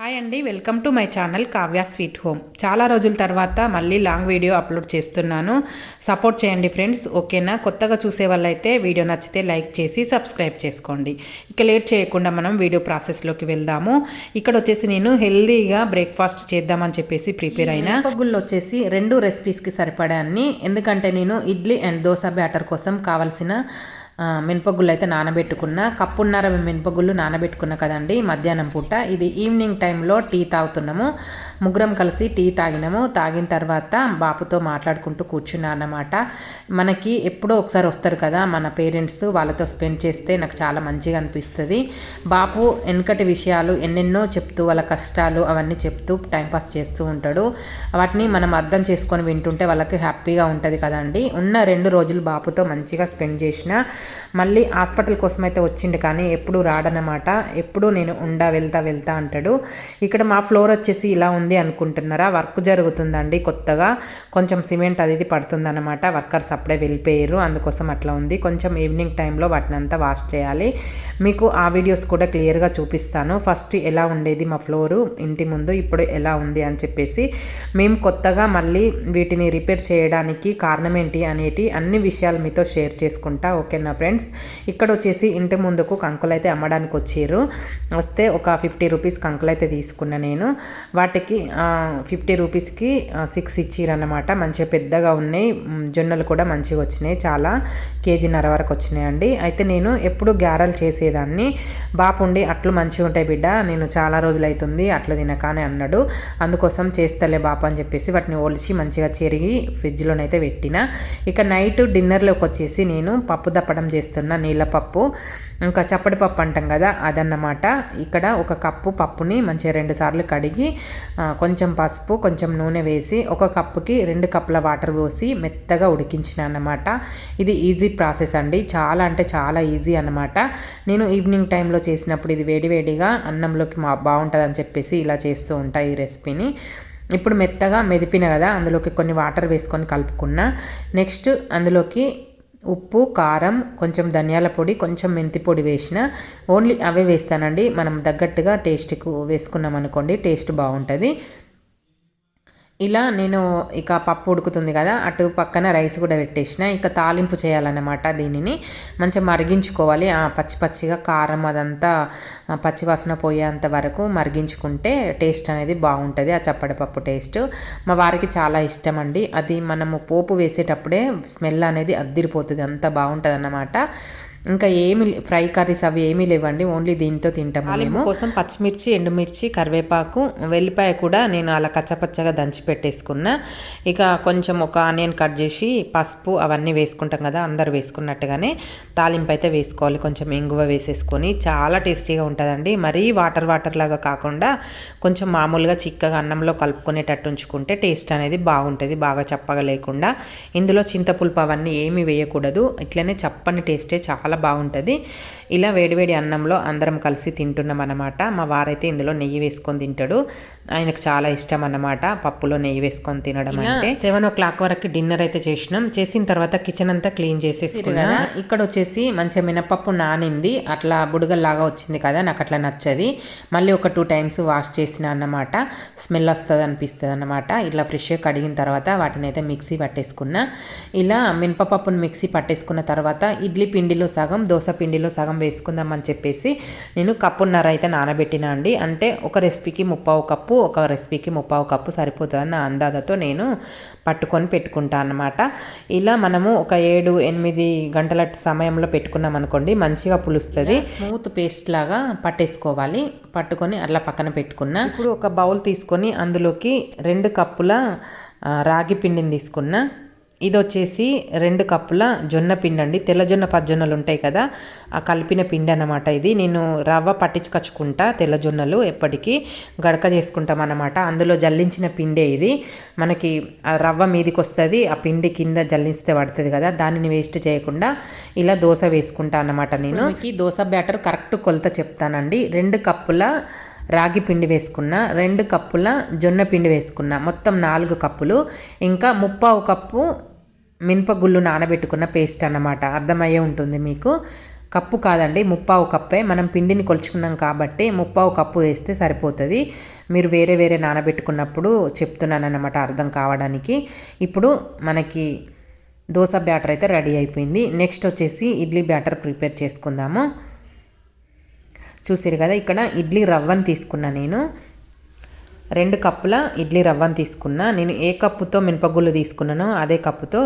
Hi అండి welcome to my channel Kavya sweet home. చాలా రోజుల తర్వాత మళ్ళీ లాంగ్ వీడియో అప్లోడ్ చేస్తున్నాను. సపోర్ట్ చేయండి ఫ్రెండ్స్ ఓకేనా? కొత్తగా చూసే వాళ్ళైతే వీడియో నచ్చితే లైక్ చేసి సబ్స్క్రైబ్ చేసుకోండి. ఇక లేట్ చేయకుండా మనం వీడియో ప్రాసెస్లోకి వెళ్దాము. ఇక్కడ వచ్చేసి నేను హెల్దీగా బ్రేక్ఫాస్ట్ చేద్దామని చెప్పేసి ప్రిపేర్ అయినా. పగుళ్ళు వచ్చేసి రెండు రెసిపీస్కి సరిపడా అన్ని. ఎందుకంటే నేను ఇడ్లీ అండ్ దోశ బ్యాటర్ కోసం కావాల్సిన మినపగుళ్ళు అయితే నానబెట్టుకున్న కప్పున్నర మినపగుళ్ళు నానబెట్టుకున్న కదండి మధ్యాహ్నం పూట. ఇది ఈవినింగ్ టైంలో టీ తాగుతున్నాము. ముగ్గురం కలిసి టీ తాగినాము. తాగిన తర్వాత బాపుతో మాట్లాడుకుంటూ కూర్చున్నా అన్నమాట మనకి ఎప్పుడో ఒకసారి వస్తారు కదా మన పేరెంట్స్ వాళ్ళతో స్పెండ్ చేస్తే నాకు చాలా మంచిగా అనిపిస్తుంది. బాపు వెనకటి విషయాలు ఎన్నెన్నో చెప్తూ వాళ్ళ కష్టాలు అవన్నీ చెప్తూ టైంపాస్ చేస్తూ ఉంటాడు. వాటిని మనం అర్థం చేసుకొని వింటుంటే వాళ్ళకి హ్యాపీగా ఉంటుంది కదండి. ఉన్న రెండు రోజులు బాపుతో మంచిగా స్పెండ్ చేసిన మళ్ళీ హాస్పిటల్ కోసం అయితే వచ్చిండు కానీ ఎప్పుడు రాడనమాట ఎప్పుడు నేను ఉండా వెళ్తా వెళ్తా అంటాడు. ఇక్కడ మా ఫ్లోర్ వచ్చేసి ఇలా ఉంది అనుకుంటున్నారా? వర్క్ జరుగుతుందండి కొత్తగా. కొంచెం సిమెంట్ అది ఇది పడుతుందన్నమాట. వర్కర్స్ అప్పుడే వెళ్ళిపోయారు. అందుకోసం అట్లా ఉంది. కొంచెం ఈవినింగ్ టైంలో వాటిని అంతా వాష్ చేయాలి. మీకు ఆ వీడియోస్ కూడా క్లియర్గా చూపిస్తాను. ఫస్ట్ ఎలా ఉండేది మా ఫ్లోరు ఇంటి ముందు ఇప్పుడు ఎలా ఉంది అని చెప్పేసి. మేము కొత్తగా మళ్ళీ వీటిని రిపేర్ చేయడానికి కారణం ఏంటి అనేటి అన్ని విషయాలు మీతో షేర్ చేసుకుంటా. ఓకేనా ఫ్రెండ్స్. ఇక్కడ వచ్చేసి ఇంటి ముందుకు కంకులు అయితే అమ్మడానికి వచ్చారు. వస్తే ఒక ఫిఫ్టీ రూపీస్ కంకులు అయితే తీసుకున్నా నేను. వాటికి ఫిఫ్టీ రూపీస్కి సిక్స్ ఇచ్చిరన్నమాట. మంచిగా పెద్దగా ఉన్నాయి. జొన్నలు కూడా మంచిగా వచ్చినాయి. చాలా కేజీన్నర వరకు వచ్చినాయండి. అయితే నేను ఎప్పుడు గ్యారలు చేసేదాన్ని. బాపుండి అట్లు మంచిగా ఉంటాయి బిడ్డ. నేను చాలా రోజులు అవుతుంది అట్లు తినక అని అన్నాడు. అందుకోసం చేస్తలే బాప అని చెప్పేసి వాటిని ఒలిచి మంచిగా చెరిగి ఫ్రిడ్జ్లోనైతే పెట్టిన. ఇక నైట్ డిన్నర్లోకి వచ్చేసి నేను పప్పు దప్పడం చేస్తున్న నీళ్ళ పప్పు. ఇంకా చప్పటి పప్పు అంటాం కదా అదన్నమాట. ఇక్కడ ఒక కప్పు పప్పుని మంచిగా రెండు సార్లు కడిగి కొంచెం పసుపు కొంచెం నూనె వేసి ఒక కప్పుకి రెండు కప్పుల వాటర్ పోసి మెత్తగా ఉడికించిన అన్నమాట. ఇది ఈజీ ప్రాసెస్ అండి. చాలా అంటే చాలా ఈజీ అన్నమాట. నేను ఈవినింగ్ టైంలో చేసినప్పుడు ఇది వేడివేడిగా అన్నంలోకి మా బాగుంటుందని చెప్పేసి ఇలా చేస్తూ ఉంటాయి ఈ రెసిపీని. ఇప్పుడు మెత్తగా మెదిపిన కదా అందులోకి కొన్ని వాటర్ వేసుకొని కలుపుకున్న. నెక్స్ట్ అందులోకి ఉప్పు కారం కొంచెం ధనియాల పొడి కొంచెం మెంతి పొడి వేసిన ఓన్లీ అవే వేస్తానండి. మనం తగ్గట్టుగా టేస్ట్కు వేసుకున్నాం అనుకోండి టేస్ట్ బాగుంటుంది. ఇలా నేను ఇక పప్పు ఉడుకుతుంది కదా అటు పక్కన రైస్ కూడా పెట్టేసిన. ఇక తాలింపు చేయాలన్నమాట దీనిని. మంచిగా మరిగించుకోవాలి. పచ్చి పచ్చిగా కారం అదంతా పచ్చివాసన పచ్చి వాసన పోయేంత వరకు మరిగించుకుంటే టేస్ట్ అనేది బాగుంటుంది ఆ చప్పటి పప్పు టేస్ట్. మా వారికి చాలా ఇష్టం అండి. అది మనము పోపు వేసేటప్పుడే స్మెల్ అనేది అద్దిరిపోతుంది అంత బాగుంటుంది అన్నమాట ఇంకా ఏమి ఫ్రై కర్రీస్ అవి ఏమీ లేవండి ఓన్లీ దీంతో తింటాము మేము. కోసం పచ్చిమిర్చి ఎండుమిర్చి కరివేపాకు వెల్లిపాయ కూడా నేను అలా కచ్చపచ్చగా దంచి పెట్టేసుకున్నా. ఇక కొంచెం ఒక ఆనియన్ కట్ చేసి పసుపు అవన్నీ వేసుకుంటాం కదా అందరు వేసుకున్నట్టుగానే తాలింపు అయితే వేసుకోవాలి. కొంచెం ఇంగువ వేసేసుకొని చాలా టేస్టీగా ఉంటుందండి. మరీ వాటర్ వాటర్ లాగా కాకుండా కొంచెం మామూలుగా చిక్కగా అన్నంలో కలుపుకునేటట్టు ఉంచుకుంటే టేస్ట్ అనేది బాగుంటుంది బాగా చప్పగా లేకుండా. ఇందులో చింతపులుపు అవన్నీ ఏమీ వేయకూడదు. ఇట్లనే చప్పని టేస్టే చాలా బాగుంటుంది. ఇలా వేడివేడి అన్నంలో అందరం కలిసి తింటున్నాం అన్నమాట. మా వారైతే ఇందులో నెయ్యి వేసుకొని తింటాడు. ఆయనకు చాలా ఇష్టం అన్నమాట పప్పులో నెయ్యి వేసుకొని తినడం అంటే. సెవెన్ ఓ క్లాక్ వరకు డిన్నర్ అయితే చేసినాం. చేసిన తర్వాత కిచెన్ అంతా క్లీన్ చేసేసుకున్నా. ఇక్కడ వచ్చేసి మంచిగా మినపప్పు నానింది. అట్లా బుడగల్లాగా వచ్చింది కదా నాకు అట్లా నచ్చది. మళ్ళీ ఒక టూ టైమ్స్ వాష్ చేసిన అన్నమాట. స్మెల్ వస్తుంది అనిపిస్తుంది అన్నమాట. ఇట్లా ఫ్రెష్గా కడిగిన తర్వాత వాటిని అయితే మిక్సీ పట్టేసుకున్నా. ఇలా మినపప్పును మిక్సీ పట్టేసుకున్న తర్వాత ఇడ్లీ పిండిలో సగం దోశ పిండిలో సగం వేసుకుందామని చెప్పేసి నేను కప్పున్నర అయితే నానబెట్టిన అండి. అంటే ఒక రెసిపీకి ముప్పావు కప్పు ఒక రెసిపీకి ముప్పావు కప్పు సరిపోతుందని నా అందాజతో నేను పట్టుకొని పెట్టుకుంటా అన్నమాట. ఇలా మనము ఒక ఏడు ఎనిమిది గంటల సమయంలో పెట్టుకున్నాం అనుకోండి మంచిగా పులుస్తుంది. స్మూత్ పేస్ట్ లాగా పట్టేసుకోవాలి. పట్టుకొని అట్లా పక్కన పెట్టుకున్నా. ఇప్పుడు ఒక బౌల్ తీసుకొని అందులోకి రెండు కప్పుల రాగి పిండిని తీసుకున్నా. ఇది వచ్చేసి రెండు కప్పుల జొన్న పిండి అండి తెల్ల జొన్న పజ్జొన్నలు ఉంటాయి కదా ఆ కలిపిన పిండి అన్నమాట ఇది. నేను రవ్వ పట్టించుకొచ్చుకుంటా తెల్ల జొన్నలు ఎప్పటికీ గడక చేసుకుంటాం అన్నమాట అందులో జల్లించిన పిండే ఇది. మనకి ఆ రవ్వ మీదికి వస్తుంది ఆ పిండి కింద జల్లిస్తే పడుతుంది కదా దానిని వేస్ట్ చేయకుండా ఇలా దోశ వేసుకుంటా అన్నమాట నేను. ఈ దోశ బ్యాటర్ కరెక్ట్ కొలత చెప్తానండి. రెండు కప్పుల రాగి పిండి వేసుకున్న రెండు కప్పుల జొన్న పిండి వేసుకున్న మొత్తం నాలుగు కప్పులు ఇంకా ముప్పావు కప్పు మినపగుళ్ళు నానబెట్టుకున్న పేస్ట్ అన్నమాట. అర్థమయ్యే ఉంటుంది మీకు? కప్పు కాదండి ముప్పావు కప్పే. మనం పిండిని కొలుచుకున్నాం కాబట్టి ముప్పావు కప్పు వేస్తే సరిపోతుంది. మీరు వేరే వేరే నానబెట్టుకున్నప్పుడు చెప్తున్నాను అన్నమాట అర్థం కావడానికి. ఇప్పుడు మనకి దోశ బ్యాటర్ అయితే రెడీ అయిపోయింది. నెక్స్ట్ వచ్చేసి ఇడ్లీ బ్యాటర్ ప్రిపేర్ చేసుకుందాము. చూసారు కదా ఇక్కడ ఇడ్లీ రవ్వను తీసుకున్నా నేను. రెండు కప్పుల ఇడ్లీ రవ్వను తీసుకున్నా. నేను ఏ కప్పుతో మినపగుళ్ళు తీసుకున్నానో అదే కప్పుతో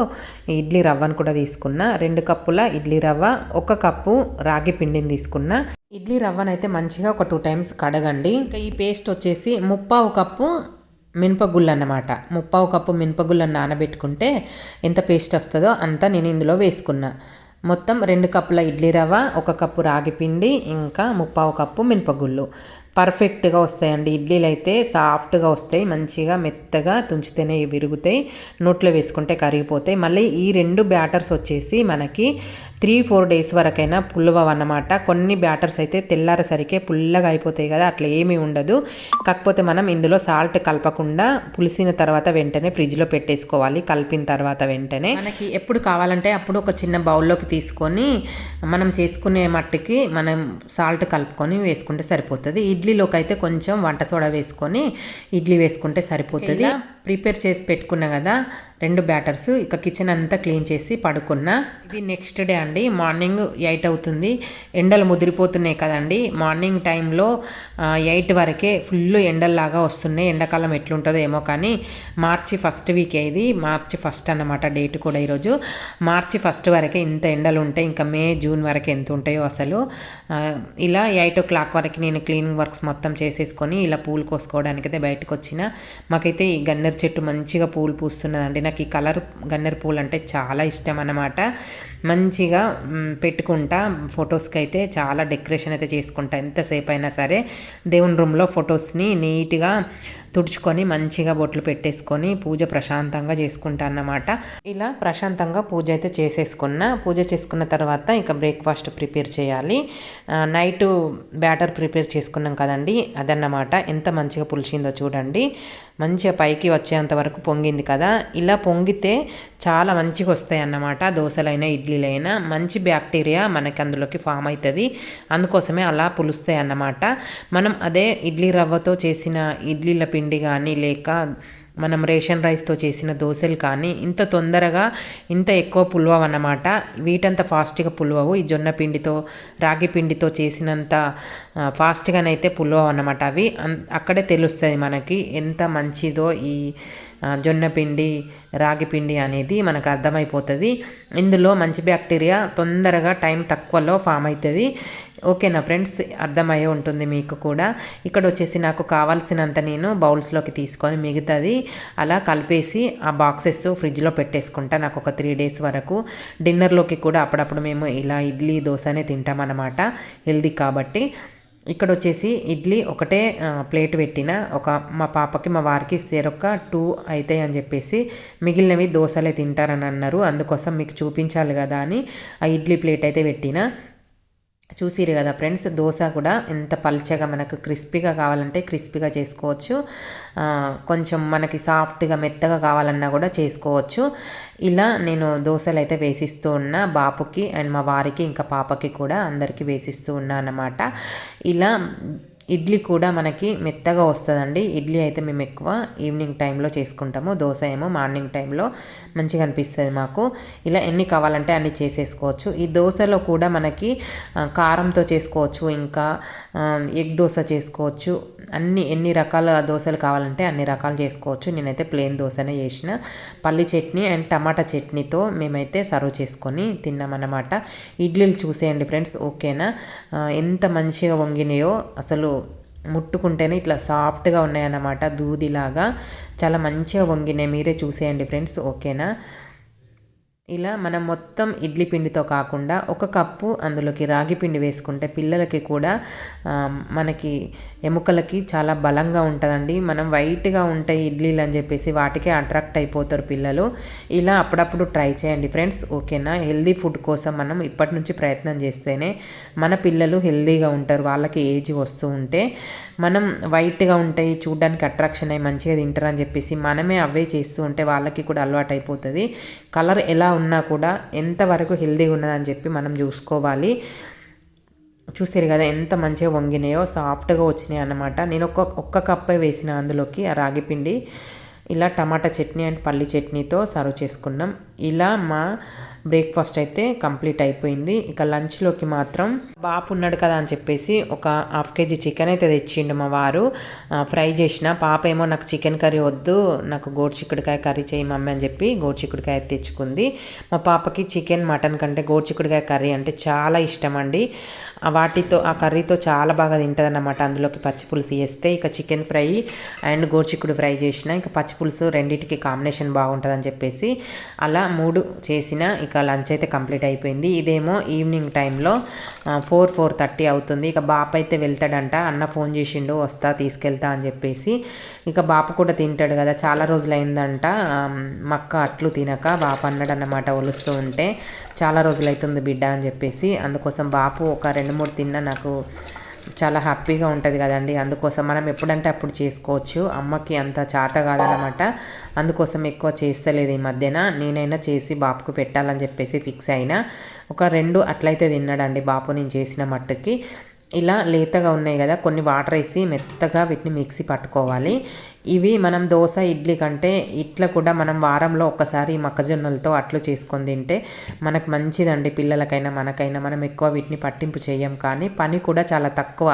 ఇడ్లీ రవ్వను కూడా తీసుకున్నా. రెండు కప్పుల ఇడ్లీ రవ్వ ఒక కప్పు రాగి పిండిని తీసుకున్నా. ఇడ్లీ రవ్వను అయితే మంచిగా ఒక టూ టైమ్స్ కడగండి. ఇంకా ఈ పేస్ట్ వచ్చేసి ముప్పావు కప్పు మినపగుళ్ళు అన్నమాట. ముప్పావు కప్పు మినపగుళ్ళను నానబెట్టుకుంటే ఎంత పేస్ట్ వస్తుందో అంతా నేను ఇందులో వేసుకున్నా. మొత్తం రెండు కప్పుల ఇడ్లీ రవ్వ ఒక కప్పు రాగి పిండి ఇంకా ముప్పావు కప్పు మినపగుళ్ళు. పర్ఫెక్ట్గా వస్తాయండి. ఇడ్లీలు అయితే సాఫ్ట్గా వస్తాయి. మంచిగా మెత్తగా తుంచితేనే విరుగుతాయి. నోట్లో వేసుకుంటే కరిగిపోతాయి. మళ్ళీ ఈ రెండు బ్యాటర్స్ వచ్చేసి మనకి త్రీ ఫోర్ డేస్ వరకైనా పుల్లవన్నమాట అన్నమాట కొన్ని బ్యాటర్స్ అయితే తెల్లారేసరికే పుల్లగా అయిపోతాయి కదా అట్లా ఏమీ ఉండదు. కాకపోతే మనం ఇందులో సాల్ట్ కలపకుండా పులిసిన తర్వాత వెంటనే ఫ్రిడ్జ్లో పెట్టేసుకోవాలి. కలిపిన తర్వాత వెంటనే. మనకి ఎప్పుడు కావాలంటే అప్పుడు ఒక చిన్న బౌల్లోకి తీసుకొని మనం చేసుకునే మట్టుకి మనం సాల్ట్ కలుపుకొని వేసుకుంటే సరిపోతుంది. ఇడ్లీలోకి అయితే కొంచెం వంట సోడా వేసుకొని ఇడ్లీ వేసుకుంటే సరిపోతుంది. ప్రిపేర్ చేసి పెట్టుకున్నా కదా రెండు బ్యాటర్స్ ఇక కిచెన్ అంతా క్లీన్ చేసి పడుకున్నా. ఇది నెక్స్ట్ డే అండి. మార్నింగ్ ఎయిట్ అవుతుంది. ఎండలు ముదిరిపోతున్నాయి కదండి. మార్నింగ్ టైంలో ఎయిట్ వరకే ఫుల్ ఎండల్లాగా వస్తున్నాయి. ఎండాకాలం ఎట్లుంటుందో ఏమో కానీ మార్చి ఫస్ట్ వీక్ ఇది మార్చి ఫస్ట్ అన్నమాట డేట్ కూడా ఈరోజు. మార్చి ఫస్ట్ వరకే ఇంత ఎండలు ఉంటాయి ఇంకా మే జూన్ వరకు ఎంత ఉంటాయో అసలు ఇలా ఎయిట్ ఓ క్లాక్ వరకు నేను క్లీనింగ్ వర్క్స్ మొత్తం చేసేసుకొని ఇలా పూలు కోసుకోవడానికి అయితే బయటకు వచ్చిన మాకైతే ఈ గన్నెర చెట్టు మంచిగా పూలు పూస్తున్నదండి. నాకు ఈ కలర్ గన్నెర పూలు అంటే చాలా ఇష్టం అన్నమాట. మంచిగా పెట్టుకుంటా. ఫొటోస్కి అయితే చాలా డెకరేషన్ అయితే చేసుకుంటా. ఎంతసేపు అయినా సరే దేవుని రూమ్లో ఫొటోస్ని నీట్గా తుడుచుకొని మంచిగా బొట్లు పెట్టేసుకొని పూజ ప్రశాంతంగా చేసుకుంటా అన్నమాట ఇలా ప్రశాంతంగా పూజ అయితే చేసేసుకున్న. పూజ చేసుకున్న తర్వాత ఇంకా బ్రేక్ఫాస్ట్ ప్రిపేర్ చేయాలి. నైట్ బ్యాటర్ ప్రిపేర్ చేసుకున్నాం కదండి అదన్నమాట. ఎంత మంచిగా పులిచిందో చూడండి. మంచిగా పైకి వచ్చేంత వరకు పొంగింది కదా. ఇలా పొంగితే చాలా మంచిగా వస్తాయి అన్నమాట దోశలైనా ఇడ్లీలైనా. మంచి బ్యాక్టీరియా మనకి అందులోకి ఫామ్ అవుతుంది అందుకోసమే అలా పులుస్తాయి అన్నమాట మనం అదే ఇడ్లీ రవ్వతో చేసిన ఇడ్లీల పిండి పిండి కానీ లేక మనం రేషన్ రైస్తో చేసిన దోశలు కానీ ఇంత తొందరగా ఇంత ఎక్కువ పులువవు అన్నమాట వీటంత ఫాస్ట్గా పులవవు. ఈ జొన్న పిండితో రాగి పిండితో చేసినంత ఫాస్ట్గానైతే పులువవు అన్నమాట అవి అక్కడే తెలుస్తుంది మనకి ఎంత మంచిదో ఈ జొన్న పిండి రాగి పిండి అనేది మనకు అర్థమైపోతుంది. ఇందులో మంచి బ్యాక్టీరియా తొందరగా టైం తక్కువలో ఫామ్ అవుతుంది ఓకేనా ఫ్రెండ్స్ అర్థమయ్యే ఉంటుంది మీకు కూడా. ఇక్కడ వచ్చేసి నాకు కావాల్సినంత నేను బౌల్స్లోకి తీసుకొని మిగతాది అలా కలిపేసి ఆ బాక్సెస్ ఫ్రిడ్జ్లో పెట్టేసుకుంటా. నాకు ఒక త్రీ డేస్ వరకు. డిన్నర్లోకి కూడా అప్పుడప్పుడు మేము ఇలా ఇడ్లీ దోశనే తింటామన్నమాట. హెల్దీ కాబట్టి. ఇక్కడ వచ్చేసి ఇడ్లీ ఒకటే ప్లేట్ పెట్టిన ఒక మా పాపకి మా వారికి సేరొక్క టూ అవుతాయి అని చెప్పేసి మిగిలినవి దోశలే తింటారని అన్నారు. అందుకోసం మీకు చూపించాలి కదా అని ఆ ఇడ్లీ ప్లేట్ అయితే పెట్టిన. చూసిరు కదా ఫ్రెండ్స్ దోశ కూడా ఎంత పల్చగా మనకు క్రిస్పీగా కావాలంటే క్రిస్పీగా చేసుకోవచ్చు. కొంచెం మనకి సాఫ్ట్గా మెత్తగా కావాలన్నా కూడా చేసుకోవచ్చు. ఇలా నేను దోశలు అయితే వేసిస్తూ ఉన్నా బాపుకి అండ్ మా వారికి ఇంకా పాపకి కూడా అందరికీ వేసిస్తూ ఉన్నా అన్నమాట. ఇలా ఇడ్లీ కూడా మనకి మెత్తగా వస్తుందండి. ఇడ్లీ అయితే మేము ఎక్కువ ఈవినింగ్ టైంలో చేసుకుంటాము. దోశ ఏమో మార్నింగ్ టైంలో మంచిగా అనిపిస్తుంది మాకు. ఇలా ఎన్ని కావాలంటే అన్ని చేసేసుకోవచ్చు. ఈ దోశలో కూడా మనకి కారంతో చేసుకోవచ్చు ఇంకా ఎగ్ దోశ చేసుకోవచ్చు. అన్ని ఎన్ని రకాల దోశలు కావాలంటే అన్ని రకాలు చేసుకోవచ్చు. నేనైతే ప్లెయిన్ దోశనే చేసిన. పల్లి చట్నీ అండ్ టమాటా చట్నీతో మేమైతే సర్వ్ చేసుకొని తిన్నామన్నమాట. ఇడ్లీలు చూసేయండి ఫ్రెండ్స్ ఓకేనా? ఎంత మంచిగా వంగినాయో అసలు ముట్టుకుంటేనే ఇట్లా సాఫ్ట్గా ఉన్నాయన్నమాట. దూదిలాగా. చాలా మంచిగా వంగినాయి. మీరే చూసేయండి ఫ్రెండ్స్. ఓకేనా? ఇలా మనం మొత్తం ఇడ్లీ పిండితో కాకుండా ఒక కప్పు అందులోకి రాగి పిండి వేసుకుంటే పిల్లలకి కూడా మనకి ఎముకలకి చాలా బలంగా ఉంటుందండి. మనం వైట్గా ఉంటాయి ఇడ్లీలు అని చెప్పేసి వాటికే అట్రాక్ట్ అయిపోతారు పిల్లలు. ఇలా అప్పుడప్పుడు ట్రై చేయండి ఫ్రెండ్స్ ఓకేనా? హెల్దీ ఫుడ్ కోసం మనం ఇప్పటి నుంచి ప్రయత్నం చేస్తేనే మన పిల్లలు హెల్దీగా ఉంటారు. వాళ్ళకి ఏజ్ వస్తూ ఉంటే మనం వైట్గా ఉంటాయి చూడడానికి అట్రాక్షన్ అయ్యి మంచిగా తింటారని చెప్పేసి మనమే అవే చేస్తూ ఉంటే వాళ్ళకి కూడా అలవాటు అయిపోతుంది కలర్ ఎలా ఉన్నా కూడా ఎంతవరకు హెల్దీగా ఉన్నదని చెప్పి మనం చూసుకోవాలి. చూసారు కదా ఎంత మంచిగా వంగినాయో సాఫ్ట్గా వచ్చినాయి అన్నమాట. నేను ఒక్క ఒక్క కప్పే వేసిన అందులోకి ఆ రాగిపిండి ఇలా టమాటా చట్నీ అండ్ పల్లి చట్నీతో సర్వ్ చేసుకున్నాం. ఇలా మా బ్రేక్ఫాస్ట్ అయితే కంప్లీట్ అయిపోయింది. ఇక లంచ్లోకి మాత్రం బాపు ఉన్నాడు కదా అని చెప్పేసి ఒక హాఫ్ కేజీ చికెన్ అయితే తెచ్చిండు మా వారు. ఫ్రై చేసిన. పాప ఏమో నాకు చికెన్ కర్రీ వద్దు నాకు గోడు చిక్కుడుకాయ కర్రీ చేయి మమ్మీ అని చెప్పి గోడు చిక్కుడుకాయ తెచ్చుకుంది. మా పాపకి చికెన్ మటన్ కంటే గోడు చిక్కుడుకాయ కర్రీ అంటే చాలా ఇష్టం అండి. వాటితో ఆ కర్రీతో చాలా బాగా తింటుంది అన్నమాట అందులోకి పచ్చిపులుసు వేస్తే ఇక చికెన్ ఫ్రై అండ్ గోరుచిక్కుడు ఫ్రై చేసిన. ఇక పచ్చిపులుసు రెండింటికి కాంబినేషన్ బాగుంటుందని చెప్పేసి అలా మూడు చేసిన. ఇక లంచ్ అయితే కంప్లీట్ అయిపోయింది. ఇదేమో ఈవినింగ్ టైంలో ఫోర్ ఫోర్ థర్టీ అవుతుంది. ఇక బాప అయితే వెళ్తాడంట. అన్న ఫోన్ చేసిండు వస్తా తీసుకెళ్తా అని చెప్పేసి. ఇక బాప కూడా తింటాడు కదా. చాలా రోజులు అయిందంట మక్క అట్లు తినక బాప అన్నాడు అన్నమాట ఒలుస్తూ ఉంటే. చాలా రోజులు అవుతుంది బిడ్డ అని చెప్పేసి. అందుకోసం బాపు ఒక రెండు మూడు తిన్నా నాకు చాలా హ్యాపీగా ఉంటుంది కదండి. అందుకోసం మనం ఎప్పుడంటే అప్పుడు చేసుకోవచ్చు. అమ్మకి అంత చేత కాదనమాట అందుకోసం ఎక్కువ చేస్తలేదు ఈ మధ్యన. నేనైనా చేసి బాపుకు పెట్టాలని చెప్పేసి ఫిక్స్ అయినా. ఒక రెండు అట్లయితే తిన్నాడండి బాపు నేను చేసిన మట్టుకి. ఇలా లేతగా ఉన్నాయి కదా. కొన్ని వాటర్ వేసి మెత్తగా వీటిని మిక్సీ పట్టుకోవాలి. ఇవి మనం దోశ ఇడ్లీ కంటే ఇట్లా కూడా మనం వారంలో ఒక్కసారి మొక్కజొన్నలతో అట్లు చేసుకొని తింటే మనకు మంచిదండి పిల్లలకైనా మనకైనా మనం ఎక్కువ వీటిని పట్టింపు చేయం కానీ పని కూడా చాలా తక్కువ.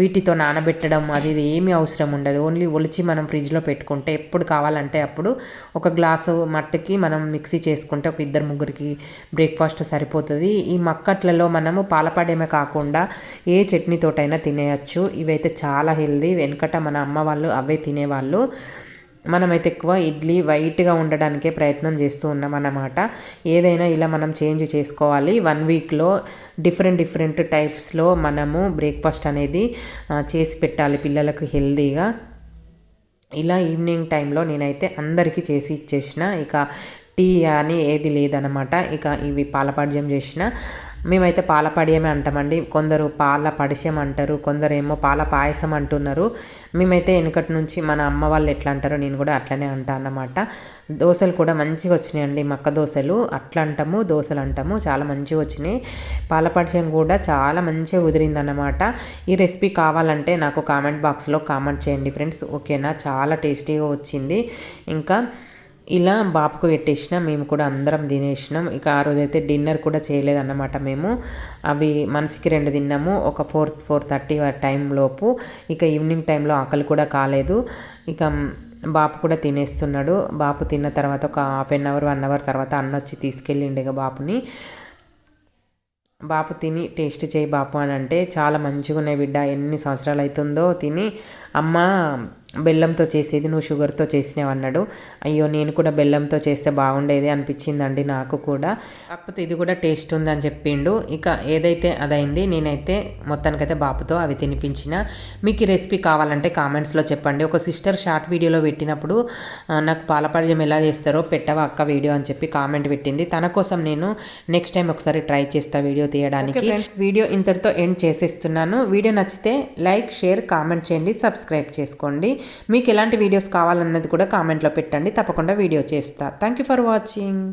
వీటితో నానబెట్టడం అది ఇది ఏమీ అవసరం ఉండదు. ఓన్లీ ఒలిచి మనం ఫ్రిడ్జ్లో పెట్టుకుంటే ఎప్పుడు కావాలంటే అప్పుడు ఒక గ్లాసు మట్టుకి మనం మిక్సీ చేసుకుంటే ఒక ఇద్దరు ముగ్గురికి బ్రేక్ఫాస్ట్ సరిపోతుంది. ఈ మక్కట్లలో మనము పాలపాడేమే కాకుండా ఏ చట్నీతోటైనా తినేయచ్చు. ఇవైతే చాలా హెల్దీ వెనకట మన అమ్మ వాళ్ళు అవే తినేవాళ్ళు. వాళ్ళు మనమైతే ఎక్కువ ఇడ్లీ వైట్గా ఉండడానికే ప్రయత్నం చేస్తూ ఉన్నాం అన్నమాట ఏదైనా ఇలా మనం చేంజ్ చేసుకోవాలి. వన్ వీక్లో డిఫరెంట్ డిఫరెంట్ టైప్స్లో మనము బ్రేక్ఫాస్ట్ అనేది చేసి పెట్టాలి పిల్లలకు హెల్తీగా. ఇలా ఈవినింగ్ టైంలో నేనైతే అందరికీ చేసి ఇచ్చేసిన. ఇక టీ అని ఏది లేదనమాట ఇక ఇవి పాలపాడ్యం చేసిన. మేమైతే పాల పడియమే అంటామండి. కొందరు పాల పడిశం అంటారు కొందరు ఏమో పాల పాయసం అంటున్నారు. మేమైతే వెనుకటి నుంచి మన అమ్మ వాళ్ళు ఎట్లా అంటారో నేను కూడా అట్లనే అంటా అన్నమాట. దోశలు కూడా మంచిగా వచ్చినాయండి మక్క దోశలు. అట్లా అంటాము దోశలు అంటాము. చాలా మంచిగా వచ్చినాయి. పాల పడిశం కూడా చాలా మంచిగా కుదిరిందన్నమాట ఈ రెసిపీ కావాలంటే నాకు కామెంట్ బాక్స్లో కామెంట్ చేయండి ఫ్రెండ్స్. ఓకేనా? చాలా టేస్టీగా వచ్చింది. ఇంకా ఇలా బాపుకు పెట్టేసిన మేము కూడా అందరం తినేసినాం. ఇక ఆ రోజైతే డిన్నర్ కూడా చేయలేదన్నమాట మేము. అవి మనసుకి రెండు తిన్నాము ఒక ఫోర్ ఫోర్ థర్టీ టైంలోపు ఇక ఈవినింగ్ టైంలో ఆకలి కూడా కాలేదు. ఇక బాపు కూడా తినేస్తున్నాడు. బాపు తిన్న తర్వాత ఒక half an hour one hour తర్వాత అన్న వచ్చి తీసుకెళ్ళిండు ఇక బాపుని. బాపు తిని టేస్ట్ చేయి బాపు అని అంటే చాలా మంచిగా ఉన్నాయి బిడ్డ ఎన్ని సంవత్సరాలు అవుతుందో తిని. అమ్మ బెల్లంతో చేసేది నువ్వు షుగర్తో చేసినావు అన్నాడు. అయ్యో నేను కూడా బెల్లంతో చేస్తే బాగుండేది అనిపించిందండి నాకు కూడా. కాకపోతే ఇది కూడా టేస్ట్ ఉందని చెప్పిండు. ఇక ఏదైతే అదైంది నేనైతే మొత్తానికైతే బాపుతో అవి తినిపించిన. మీకు ఈ రెసిపీ కావాలంటే కామెంట్స్లో చెప్పండి. ఒక సిస్టర్ షార్ట్ వీడియోలో పెట్టినప్పుడు నాకు పాలపడిజం ఎలా చేస్తారో పెట్టవా అక్క వీడియో అని చెప్పి కామెంట్ పెట్టింది. తన కోసం నేను నెక్స్ట్ టైం ఒకసారి ట్రై చేస్తా వీడియో తీయడానికి. ఫ్రెండ్స్ వీడియో ఇంతటితో ఎండ్ చేసేస్తున్నాను. వీడియో నచ్చితే లైక్ షేర్ కామెంట్ చేయండి. సబ్స్క్రైబ్ చేసుకోండి. మీకు ఎలాంటి వీడియోస్ కావాలన్నది కూడా కామెంట్లో పెట్టండి. తప్పకుండా వీడియో చేస్తా. Thank you for watching